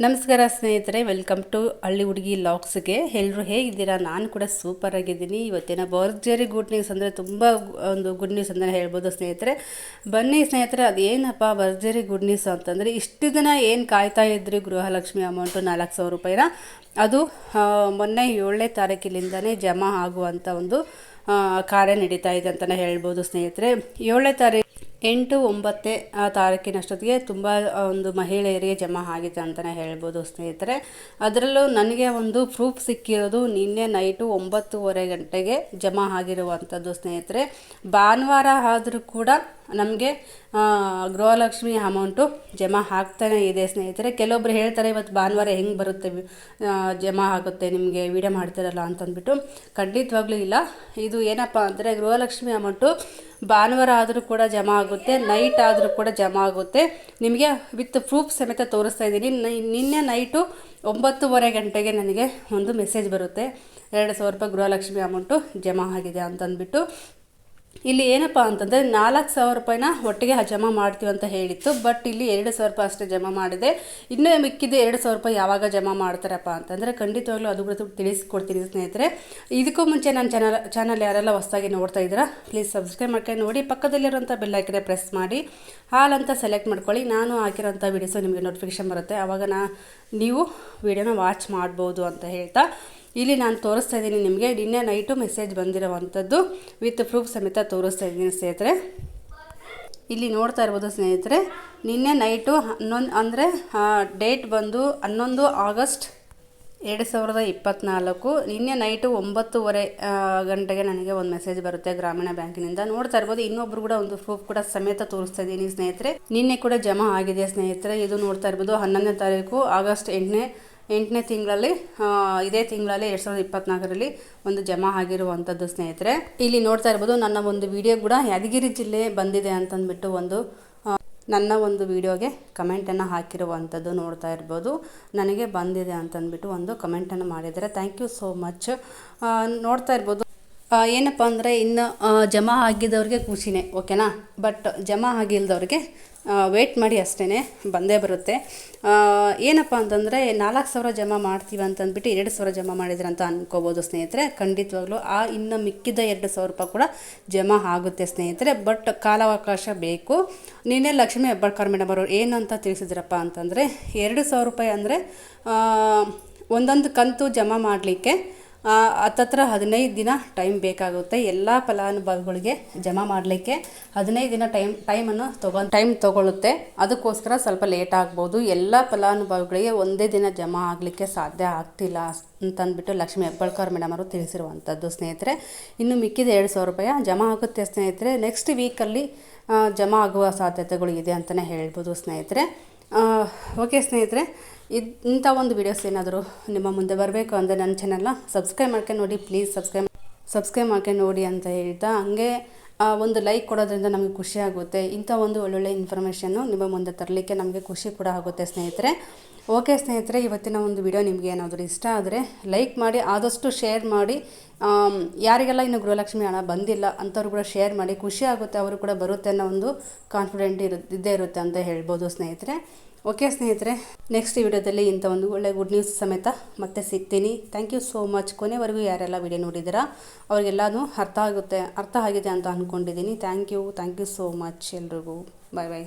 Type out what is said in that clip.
ನಮಸ್ಕಾರ ಸ್ನೇಹಿತರೆ welcome to ಹಳ್ಳಿ ಹುಡುಗಿ ಲಾಕ್ಸ್ಗೆ ಎಲ್ಲರೂ ಹೇಗಿದ್ದೀರಾ? ನಾನು ಕೂಡ ಸೂಪರ್ ಆಗಿದ್ದೀನಿ. ಇವತ್ತಿನ ಭರ್ಜರಿ ಗುಡ್ ನ್ಯೂಸ್ ಅಂದರೆ ತುಂಬ ಒಂದು ಗುಡ್ ನ್ಯೂಸ್ ಅಂತಲೇ ಹೇಳ್ಬೋದು ಸ್ನೇಹಿತರೆ. ಬನ್ನಿ ಸ್ನೇಹಿತರೆ, ಅದೇನಪ್ಪ ಭರ್ಜರಿ ಗುಡ್ ನ್ಯೂಸ್ ಅಂತಂದರೆ, ಇಷ್ಟು ದಿನ ಏನು ಕಾಯ್ತಾ ಇದ್ರಿ ಗೃಹಲಕ್ಷ್ಮಿ ಅಮೌಂಟು ನಾಲ್ಕು ಸಾವಿರ ರೂಪಾಯಿನ? ಅದು ಮೊನ್ನೆ ಏಳನೇ ತಾರೀಕಿನಿಂದನೇ ಜಮಾ ಆಗುವಂಥ ಒಂದು ಕಾರ್ಯ ನಡೀತಾ ಇದೆ ಅಂತಲೇ ಹೇಳ್ಬೋದು ಸ್ನೇಹಿತರೆ. ಏಳನೇ ತಾರೀಕು ಎಂಟು ಒಂಬತ್ತೇ ತಾರೀಕಿನಷ್ಟೊತ್ತಿಗೆ ತುಂಬ ಒಂದು ಮಹಿಳೆಯರಿಗೆ ಜಮಾ ಆಗಿದೆ ಅಂತಲೇ ಹೇಳ್ಬೋದು ಸ್ನೇಹಿತರೆ. ಅದರಲ್ಲೂ ನನಗೆ ಒಂದು ಪ್ರೂಫ್ ಸಿಕ್ಕಿರೋದು ನಿನ್ನೆ ನೈಟು ಒಂಬತ್ತುವರೆ ಗಂಟೆಗೆ ಜಮಾ ಆಗಿರುವಂಥದ್ದು ಸ್ನೇಹಿತರೆ. ಭಾನುವಾರ ಆದರೂ ಕೂಡ ನಮಗೆ ಗೃಹಲಕ್ಷ್ಮಿ ಅಮೌಂಟು ಜಮಾ ಆಗ್ತಾನೆ ಇದೆ ಸ್ನೇಹಿತರೆ. ಕೆಲವೊಬ್ರು ಹೇಳ್ತಾರೆ ಇವತ್ತು ಭಾನುವಾರ ಹೆಂಗೆ ಬರುತ್ತೆ ಜಮಾ ಆಗುತ್ತೆ, ನಿಮಗೆ ವಿಡಿಯೋ ಮಾಡ್ತಿರಲ್ಲ ಅಂತಂದ್ಬಿಟ್ಟು. ಖಂಡಿತವಾಗ್ಲೂ ಇಲ್ಲ. ಇದು ಏನಪ್ಪ ಅಂದರೆ ಗೃಹಲಕ್ಷ್ಮಿ ಅಮೌಂಟು ಭಾನುವಾರ ಆದರೂ ಕೂಡ ಜಮಾ ಆಗುತ್ತೆ ನೈಟ್ ಆದರೂ ಕೂಡ ಜಮಾ ಆಗುತ್ತೆ. ನಿಮಗೆ ವಿತ್ ಪ್ರೂಫ್ ಸಮೇತ ತೋರಿಸ್ತಾ ಇದ್ದೀನಿ. ನಿನ್ನೆ ನೈಟು ಒಂಬತ್ತುವರೆ ಗಂಟೆಗೆ ನನಗೆ ಒಂದು ಮೆಸೇಜ್ ಬರುತ್ತೆ. ಎರಡು ಸಾವಿರ ರೂಪಾಯಿ ಗೃಹಲಕ್ಷ್ಮಿ ಅಮೌಂಟು ಜಮಾ ಆಗಿದೆ ಅಂತಂದ್ಬಿಟ್ಟು. ಇಲ್ಲಿ ಏನಪ್ಪ ಅಂತಂದರೆ ನಾಲ್ಕು ಸಾವಿರ ರೂಪಾಯಿನ ಒಟ್ಟಿಗೆ ಜಮಾ ಮಾಡ್ತೀವಿ ಅಂತ ಹೇಳಿತ್ತು, ಬಟ್ ಇಲ್ಲಿ ಎರಡು ಸಾವಿರ ರೂಪಾಯಿ ಅಷ್ಟೇ ಜಮಾ ಮಾಡಿದೆ. ಇನ್ನೂ ಮಿಕ್ಕಿದ್ದು ಎರಡು ಸಾವಿರ ರೂಪಾಯಿ ಯಾವಾಗ ಜಮಾ ಮಾಡ್ತಾರಪ್ಪ ಅಂತಂದರೆ ಖಂಡಿತವಾಗ್ಲೂ ಅದು ಕೂಡ ತಿಳಿಸ್ಕೊಡ್ತೀನಿ ಸ್ನೇಹಿತರೆ. ಇದಕ್ಕೂ ಮುಂಚೆ ನನ್ನ ಚಾನಲ್ ಚಾನಲ್ ಯಾರೆಲ್ಲ ಹೊಸದಾಗಿ ನೋಡ್ತಾ ಇದ್ದೀರಾ ಪ್ಲೀಸ್ ಸಬ್ಸ್ಕ್ರೈಬ್ ಮಾಡ್ಕೊಂಡು ನೋಡಿ. ಪಕ್ಕದಲ್ಲಿರೋಂಥ ಬೆಲ್ ಐಕನೆ ಪ್ರೆಸ್ ಮಾಡಿ. ಹಾಲ್ ಅಂತ ಸೆಲೆಕ್ಟ್ ಮಾಡ್ಕೊಳ್ಳಿ. ನಾನು ಹಾಕಿರೋಂಥ ವೀಡಿಯೋಸು ನಿಮಗೆ ನೋಟಿಫಿಕೇಷನ್ ಬರುತ್ತೆ. ಆವಾಗ ನಾ, ನೀವು ವೀಡಿಯೋನ ವಾಚ್ ಮಾಡ್ಬೋದು ಅಂತ ಹೇಳ್ತಾ ಇಲ್ಲಿ ನಾನು ತೋರಿಸ್ತಾ ಇದ್ದೀನಿ, ನಿಮಗೆ ನಿನ್ನೆ ನೈಟು ಮೆಸೇಜ್ ಬಂದಿರೋವಂಥದ್ದು ವಿತ್ ಪ್ರೂಫ್ ಸಮೇತ ತೋರಿಸ್ತಾ ಇದ್ದೀನಿ ಸ್ನೇಹಿತರೆ. ಇಲ್ಲಿ ನೋಡ್ತಾ ಇರ್ಬೋದು ಸ್ನೇಹಿತರೆ, ನಿನ್ನೆ ನೈಟು ಹನ್ನೊಂದು, ಅಂದರೆ ಡೇಟ್ ಬಂದು ಹನ್ನೊಂದು ಆಗಸ್ಟ್ ಎರಡು ಸಾವಿರದ ಇಪ್ಪತ್ತ್ನಾಲ್ಕು ನಿನ್ನೆ ನೈಟು ಒಂಬತ್ತುವರೆ ಗಂಟೆಗೆ ನನಗೆ ಒಂದು ಮೆಸೇಜ್ ಬರುತ್ತೆ ಗ್ರಾಮೀಣ ಬ್ಯಾಂಕಿನಿಂದ. ನೋಡ್ತಾ ಇರ್ಬೋದು, ಇನ್ನೊಬ್ರು ಕೂಡ ಒಂದು ಪ್ರೂಫ್ ಕೂಡ ಸಮೇತ ತೋರಿಸ್ತಾ ಇದ್ದೀನಿ ಸ್ನೇಹಿತರೆ. ನಿನ್ನೆ ಕೂಡ ಜಮಾ ಆಗಿದೆ ಸ್ನೇಹಿತರೆ. ಇದು ನೋಡ್ತಾ ಇರ್ಬೋದು, ಹನ್ನೊಂದನೇ ತಾರೀಕು, ಆಗಸ್ಟ್ ಎಂಟನೇ ಎಂಟನೇ ತಿಂಗಳಲ್ಲಿ ಇದೇ ತಿಂಗಳಲ್ಲಿ ಎರಡು ಸಾವಿರದ ಇಪ್ಪತ್ನಾಲ್ಕರಲ್ಲಿ ಒಂದು ಜಮಾ ಆಗಿರುವಂಥದ್ದು ಸ್ನೇಹಿತರೆ. ಇಲ್ಲಿ ನೋಡ್ತಾ ಇರ್ಬೋದು, ನನ್ನ ಒಂದು ವಿಡಿಯೋ ಕೂಡ ಯಾದಗಿರಿ ಜಿಲ್ಲೆ ಬಂದಿದೆ ಅಂತಂದ್ಬಿಟ್ಟು ಒಂದು ನನ್ನ ಒಂದು ವಿಡಿಯೋಗೆ ಕಮೆಂಟನ್ನು ಹಾಕಿರುವಂಥದ್ದು ನೋಡ್ತಾ ಇರ್ಬೋದು. ನನಗೆ ಬಂದಿದೆ ಅಂತಂದ್ಬಿಟ್ಟು ಒಂದು ಕಮೆಂಟನ್ನು ಮಾಡಿದ್ದಾರೆ. Thank you so much. ನೋಡ್ತಾ ಇರ್ಬೋದು ಏನಪ್ಪ ಅಂದರೆ ಇನ್ನು ಜಮಾ ಆಗಿದ್ದವ್ರಿಗೆ ಖುಷಿನೇ, ಓಕೆನಾ? ಬಟ್ ಜಮಾ ಆಗಿಲ್ದವ್ರಿಗೆ ವೇಟ್ ಮಾಡಿ ಅಷ್ಟೇ ಬಂದೇ ಬರುತ್ತೆ. ಏನಪ್ಪ ಅಂತಂದರೆ, ನಾಲ್ಕು ಸಾವಿರ ಜಮಾ ಮಾಡ್ತೀವಿ ಅಂತಂದ್ಬಿಟ್ಟು ಎರಡು ಸಾವಿರ ಜಮಾ ಮಾಡಿದ್ರೆ ಅಂತ ಅನ್ಕೋಬೋದು ಸ್ನೇಹಿತರೆ. ಖಂಡಿತವಾಗ್ಲೂ ಆ ಇನ್ನು ಮಿಕ್ಕಿದ ಎರಡು ಸಾವಿರ ರೂಪಾಯಿ ಕೂಡ ಜಮಾ ಆಗುತ್ತೆ ಸ್ನೇಹಿತರೆ. ಬಟ್ ಕಾಲಾವಕಾಶ ಬೇಕು. ನಿನ್ನೆ ಲಕ್ಷ್ಮೀ ಹೆಬ್ಬಾಳ್ಕರ್ ಮೇಡಮ್ ಅವರು ಏನಂತ ತಿಳಿಸಿದ್ರಪ್ಪ ಅಂತಂದರೆ, ಎರಡು ಸಾವಿರ ರೂಪಾಯಿ ಅಂದರೆ ಒಂದೊಂದು ಕಂತು ಜಮಾ ಮಾಡಲಿಕ್ಕೆ ಹತ್ತತ್ರ ಹದಿನೈದು ದಿನ ಟೈಮ್ ಬೇಕಾಗುತ್ತೆ. ಎಲ್ಲ ಫಲಾನುಭವಿಗಳಿಗೆ ಜಮಾ ಮಾಡಲಿಕ್ಕೆ ಹದಿನೈದು ದಿನ ಟೈಮ್ ಟೈಮನ್ನು ತಗೊಂಡು ಟೈಮ್ ತೊಗೊಳುತ್ತೆ. ಅದಕ್ಕೋಸ್ಕರ ಸ್ವಲ್ಪ ಲೇಟ್ ಆಗ್ಬೋದು. ಎಲ್ಲ ಫಲಾನುಭವಿಗಳಿಗೆ ಒಂದೇ ದಿನ ಜಮಾ ಆಗಲಿಕ್ಕೆ ಸಾಧ್ಯ ಆಗ್ತಿಲ್ಲ ಅಂತಂದ್ಬಿಟ್ಟು ಲಕ್ಷ್ಮೀ ಹೆಬ್ಬಾಳ್ಕರ್ ಮೇಡಮ್ ಅವರು ತಿಳಿಸಿರುವಂಥದ್ದು ಸ್ನೇಹಿತರೆ. ಇನ್ನು ಮಿಕ್ಕಿದ ಎರಡು ಸಾವಿರ ರೂಪಾಯಿ ಜಮಾ ಆಗುತ್ತೆ, ಸ್ನೇಹಿತರೆ. ನೆಕ್ಸ್ಟ್ ವೀಕಲ್ಲಿ ಜಮಾ ಆಗುವ ಸಾಧ್ಯತೆಗಳು ಇದೆ ಅಂತಲೇ ಹೇಳ್ಬೋದು, ಸ್ನೇಹಿತರೆ. ಓಕೆ ಸ್ನೇಹಿತರೆ, ಇದು ಇಂಥ ಒಂದು ವೀಡಿಯೋಸ್ ಏನಾದರೂ ನಿಮ್ಮ ಮುಂದೆ ಬರಬೇಕು ಅಂದರೆ ನನ್ನ ಚಾನಲ್ನ ಸಬ್ಸ್ಕ್ರೈಬ್ ಮಾಡ್ಕೊಂಡು ನೋಡಿ ಪ್ಲೀಸ್ ಸಬ್ಸ್ಕ್ರೈಬ್ ಸಬ್ಸ್ಕ್ರೈಬ್ ಮಾಡ್ಕೊಂಡು ನೋಡಿ ಅಂತ ಹೇಳ್ತಾ, ಹಂಗೆ ಒಂದು ಲೈಕ್ ಕೊಡೋದ್ರಿಂದ ನಮಗೆ ಖುಷಿ ಆಗುತ್ತೆ. ಇಂಥ ಒಂದು ಒಳ್ಳೊಳ್ಳೆ ಇನ್ಫಾರ್ಮೇಷನ್ನು ನಿಮ್ಮ ಮುಂದೆ ತರಲಿಕ್ಕೆ ನಮಗೆ ಖುಷಿ ಕೂಡ ಆಗುತ್ತೆ ಸ್ನೇಹಿತರೆ. ಓಕೆ ಸ್ನೇಹಿತರೆ, ಇವತ್ತಿನ ಒಂದು ವಿಡಿಯೋ ನಿಮಗೆ ಏನಾದರೂ ಇಷ್ಟ ಆದರೆ ಲೈಕ್ ಮಾಡಿ, ಆದಷ್ಟು ಶೇರ್ ಮಾಡಿ. ಯಾರಿಗೆಲ್ಲ ಇನ್ನು ಗೃಹಲಕ್ಷ್ಮಿ ಹಣ ಬಂದಿಲ್ಲ ಅಂಥವ್ರು ಕೂಡ ಶೇರ್ ಮಾಡಿ, ಖುಷಿ ಆಗುತ್ತೆ, ಅವರು ಕೂಡ ಬರುತ್ತೆ ಅನ್ನೋ ಒಂದು ಕಾನ್ಫಿಡೆಂಟ್ ಇರು, ಇದ್ದೇ ಇರುತ್ತೆ ಅಂತ ಹೇಳ್ಬೋದು ಸ್ನೇಹಿತರೆ. ಓಕೆ ಸ್ನೇಹಿತರೆ ನೆಕ್ಸ್ಟ್ ವಿಡಿಯೋದಲ್ಲಿ ಇಂಥ ಒಂದು ಒಳ್ಳೆ ಗುಡ್ ನ್ಯೂಸ್ ಸಮೇತ ಮತ್ತೆ ಸಿಗ್ತೀನಿ. ಥ್ಯಾಂಕ್ ಯು ಸೋ ಮಚ್ ಕೊನೆವರೆಗೂ ಯಾರೆಲ್ಲ ವಿಡಿಯೋ ನೋಡಿದ್ದೀರಾ, ಅವರಿಗೆಲ್ಲನೂ ಅರ್ಥ ಆಗುತ್ತೆ, ಅರ್ಥ ಆಗಿದೆ ಅಂತ ಅಂದ್ಕೊಂಡಿದ್ದೀನಿ thank you thank you so much ಎಲ್ರಿಗೂ. Bye bye